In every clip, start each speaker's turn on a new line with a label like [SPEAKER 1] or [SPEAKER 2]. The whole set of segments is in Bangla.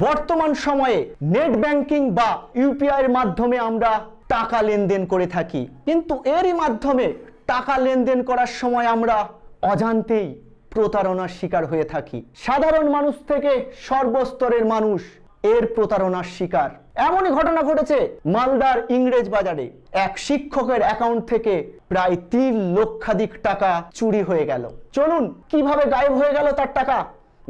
[SPEAKER 1] বর্তমান সময়ে নেট ব্যাংকিং বা ইউপিআই এর মাধ্যমে আমরা টাকা লেনদেন করে থাকি। কিন্তু এরই মাধ্যমে টাকা লেনদেন করার সময় আমরা অজান্তেই প্রতারণার শিকার হয়ে থাকি। সাধারণ মানুষ থেকে সর্বস্তরের মানুষ এর প্রতারণার শিকার। এমনই ঘটনা ঘটেছে মালদার ইংরেজ বাজারে। এক শিক্ষকের অ্যাকাউন্ট থেকে প্রায় তিন লক্ষাধিক টাকা চুরি হয়ে গেল। চলুন, কীভাবে গায়েব হয়ে গেল তার টাকা?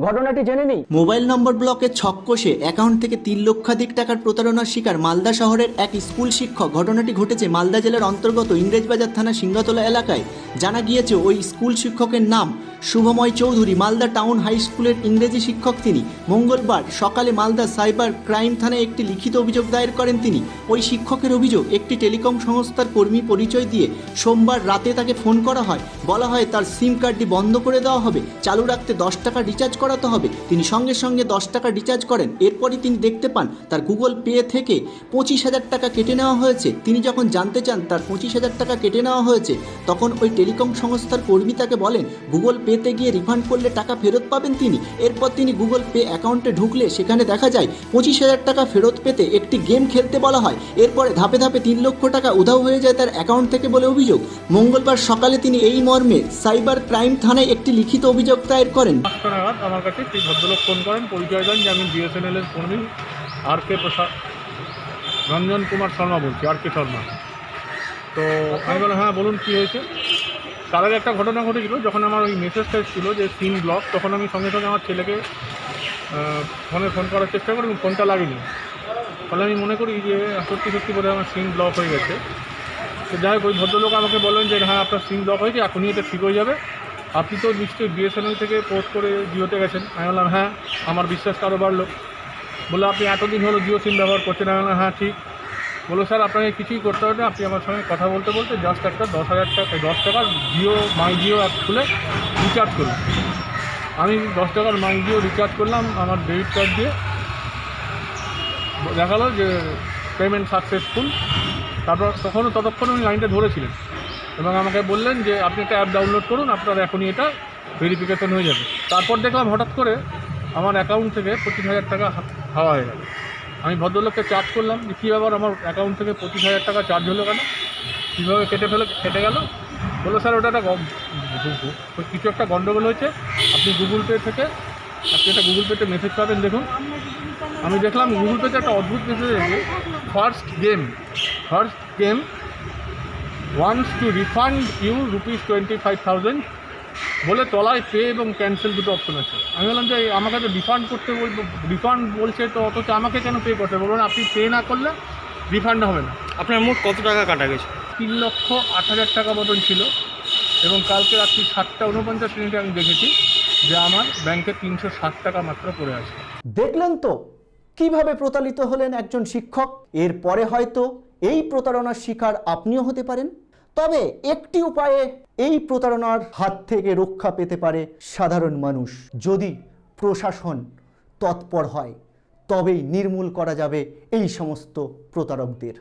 [SPEAKER 1] ঘটনাটি জেনে নিই।
[SPEAKER 2] মোবাইল নম্বর ব্লকে ছক কষে অ্যাকাউন্ট থেকে তিন লক্ষাধিক টাকার প্রতারণার শিকার মালদা শহরের এক স্কুল শিক্ষক। ঘটনাটি ঘটেছে মালদা জেলার অন্তর্গত ইংরেজবাজার থানা সিংহতলা এলাকায়। জানা গিয়েছে ওই স্কুল শিক্ষকের নাম শুভময় চৌধুরী। মালদা টাউন হাই স্কুলের ইংরেজি শিক্ষক তিনি। মঙ্গলবার সকালে মালদা সাইবার ক্রাইম থানায় একটি লিখিত অভিযোগ দায়ের করেন তিনি। ওই শিক্ষকের অভিযোগ, একটি টেলিকম সংস্থার কর্মী পরিচয় দিয়ে সোমবার রাতে তাকে ফোন করা হয়। বলা হয় তার সিম কার্ডটি বন্ধ করে দেওয়া হবে। চালু রাখতে দশ টাকা রিচার্জ করাতে হবে। তিনি সঙ্গে সঙ্গে দশ টাকা রিচার্জ করেন। এরপরই তিনি দেখতে পান, তার গুগল পে থেকে পঁচিশ হাজার টাকা কেটে নেওয়া হয়েছে। তিনি যখন জানতে চান, তার পঁচিশ হাজার টাকা কেটে নেওয়া হয়েছে। তখন ওই টেলিকম সংস্থার কর্মী তাকে বলেন, গুগল পেতে গিয়ে রিফান্ড করলে টাকা ফেরত পাবেন তিনি। এরপর তিনি গুগল পে অ্যাকাউন্টে ঢুকলে সেখানে দেখা যায়, পঁচিশ হাজার টাকা ফেরত পেতে একটি গেম খেলতে বলা হয়। এরপরে ধাপে ধাপে তিন লক্ষ টাকা উধাও হয়ে যায় তার অ্যাকাউন্ট থেকে বলে অভিযোগ। মঙ্গলবার সকালে তিনি এই মর্মে সাইবার ক্রাইম থানায় একটি লিখিত অভিযোগ দায়ের করেন।
[SPEAKER 3] আমার কাছে সেই ভদ্রলোক ফোন করেন। পরিচয় দেন যে আমি বিএসএনএল এর কর্মী আর কে প্রসাদ রঞ্জন কুমার শর্মা বলছি, আর কে শর্মা। তো আমি বললাম হ্যাঁ বলুন কী হয়েছে? তার আগে একটা ঘটনা ঘটেছিল, যখন আমার ওই মেসেজটা এসেছিল যে সিম ব্লক, তখন আমি সঙ্গে সঙ্গে আমার ছেলেকে ফোনে ফোন করার চেষ্টা করি ফোনটা লাগেনি। ফলে আমি মনে করি যে, সত্যি সত্যি বলে আমার সিম ব্লক হয়ে গেছে। তো যাই হোক, ওই ভদ্রলোক আমাকে বললেন যে হ্যাঁ আপনার সিম ব্লক হয়েছে, এখনই এটা ঠিক হয়ে যাবে। আপনি তো নিশ্চয়ই বিএসএনএল থেকে পোর্ট করে জিওতে গেছেন। আমি বললাম হ্যাঁ আমার বিশ্বাসটা আরও বাড়লো। বলল, আপনি এতদিন হলো জিও সিম ব্যবহার করছেন? আমি বললাম হ্যাঁ ঠিক। বলল, স্যার, আপনাকে কিছুই করতে হবে না। আপনি আমার সঙ্গে কথা বলতে বলতে জাস্ট একটা দশ হাজার টাকা, দশ টাকার জিও, মাই জিও অ্যাপ খুলে রিচার্জ করুন আমি দশ টাকার মাই জিও রিচার্জ করলাম আমার ডেবিট কার্ড দিয়ে। দেখাল যে পেমেন্ট সাকসেসফুল তারপর তখনও, ততক্ষণ উনি লাইনটা ধরেছিলেন এবং আমাকে বললেন যে, আপনি একটা অ্যাপ ডাউনলোড করুন, আপনার এখনই এটা ভেরিফিকেশন হয়ে যাবে। তারপর দেখলাম হঠাৎ করে আমার অ্যাকাউন্ট থেকে পঁচিশ হাজার টাকা হাওয়া হয়ে গেল। আমি ভদ্রলোককে চার্জ করলাম যে, কী ব্যাপার? আমার অ্যাকাউন্ট থেকে পঁচিশ হাজার টাকা চার্জ হলো কেন? কীভাবে কেটে ফেলে, কেটে গেল? বলল, স্যার, ওটা একটা কিছু একটা গণ্ডগোল হয়েছে। আপনি গুগল পে থেকে, আপনি একটা গুগল পেতে মেসেজ পাবেন, দেখুন। আমি দেখলাম গুগল পেতে একটা অদ্ভুত মেসেজ এসেছে। First game first game once to refund you rupees twenty five thousand বলে তলায় পে এবং ক্যান্সেল দুটো অপশন আছে। আমি বললাম যে আমাকে তো রিফান্ড করতে বলব রিফান্ড বলছে তো অথচ আমাকে কেন পে করতে বলবেন আপনি পে না করলে রিফান্ড হবে না।
[SPEAKER 4] আপনার মোট কত টাকা কাটা গেছে?
[SPEAKER 3] তিন লক্ষ আট হাজার টাকা মতন ছিল। এবং কালকে রাত্রি সাতটা উনপঞ্চাশ মিনিটে আমি দেখেছি যে আমার ব্যাংকে তিনশো ষাট টাকা মাত্র পড়ে আছে।
[SPEAKER 1] দেখলেন তো? কীভাবে প্রতারিত হলেন একজন শিক্ষক? এরপরে হয়তো এই প্রতারণার শিকার আপনিও হতে পারেন। তবে একটি উপায়ে এই প্রতারণার হাত থেকে রক্ষা পেতে পারে সাধারণ মানুষ। যদি প্রশাসন তৎপর হয়, তবেই নির্মূল করা যাবে এই সমস্ত প্রতারকদের।